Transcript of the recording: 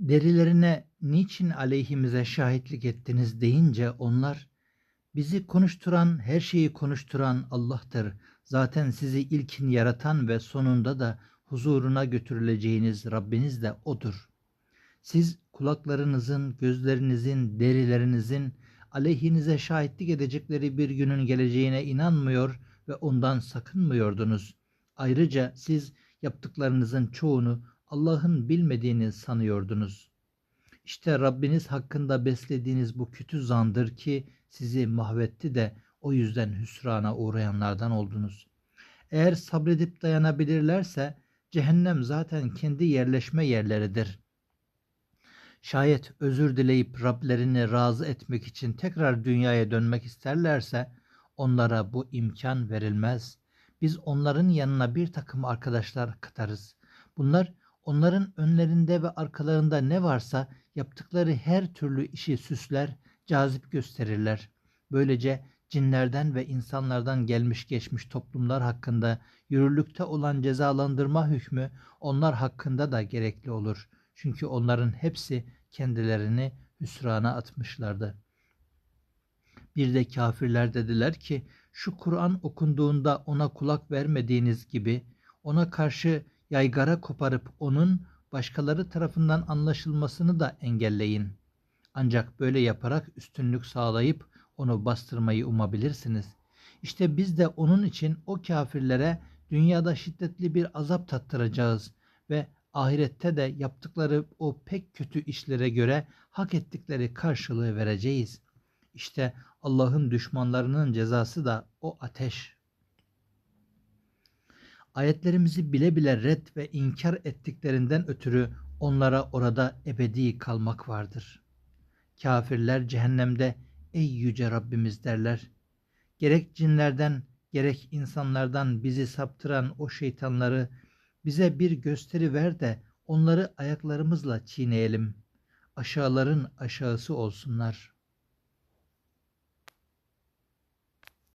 Derilerine niçin aleyhimize şahitlik ettiniz deyince onlar bizi konuşturan, her şeyi konuşturan Allah'tır. Zaten sizi ilkin yaratan ve sonunda da huzuruna götürüleceğiniz Rabbiniz de O'dur. Siz kulaklarınızın, gözlerinizin, derilerinizin aleyhinize şahitlik edecekleri bir günün geleceğine inanmıyor ve ondan sakınmıyordunuz. Ayrıca siz yaptıklarınızın çoğunu Allah'ın bilmediğini sanıyordunuz. İşte Rabbiniz hakkında beslediğiniz bu kötü zandır ki sizi mahvetti de o yüzden hüsrana uğrayanlardan oldunuz. Eğer sabredip dayanabilirlerse cehennem zaten kendi yerleşme yerleridir. Şayet özür dileyip Rablerini razı etmek için tekrar dünyaya dönmek isterlerse onlara bu imkan verilmez. Biz onların yanına bir takım arkadaşlar katarız. Bunlar onların önlerinde ve arkalarında ne varsa yaptıkları her türlü işi süsler, cazip gösterirler. Böylece cinlerden ve insanlardan gelmiş geçmiş toplumlar hakkında yürürlükte olan cezalandırma hükmü onlar hakkında da gerekli olur. Çünkü onların hepsi kendilerini hüsrana atmışlardı. Bir de kafirler dediler ki şu Kur'an okunduğunda ona kulak vermediğiniz gibi ona karşı yaygara koparıp onun başkaları tarafından anlaşılmasını da engelleyin. Ancak böyle yaparak üstünlük sağlayıp onu bastırmayı umabilirsiniz. İşte biz de onun için o kafirlere dünyada şiddetli bir azap tattıracağız ve ahirette de yaptıkları o pek kötü işlere göre hak ettikleri karşılığı vereceğiz. İşte Allah'ın düşmanlarının cezası da o ateş. Ayetlerimizi bile bile red ve inkar ettiklerinden ötürü onlara orada ebedi kalmak vardır. Kafirler cehennemde ey yüce Rabbimiz derler. Gerek cinlerden gerek insanlardan bizi saptıran o şeytanları bize bir gösteri ver de onları ayaklarımızla çiğneyelim. Aşağıların aşağısı olsunlar.''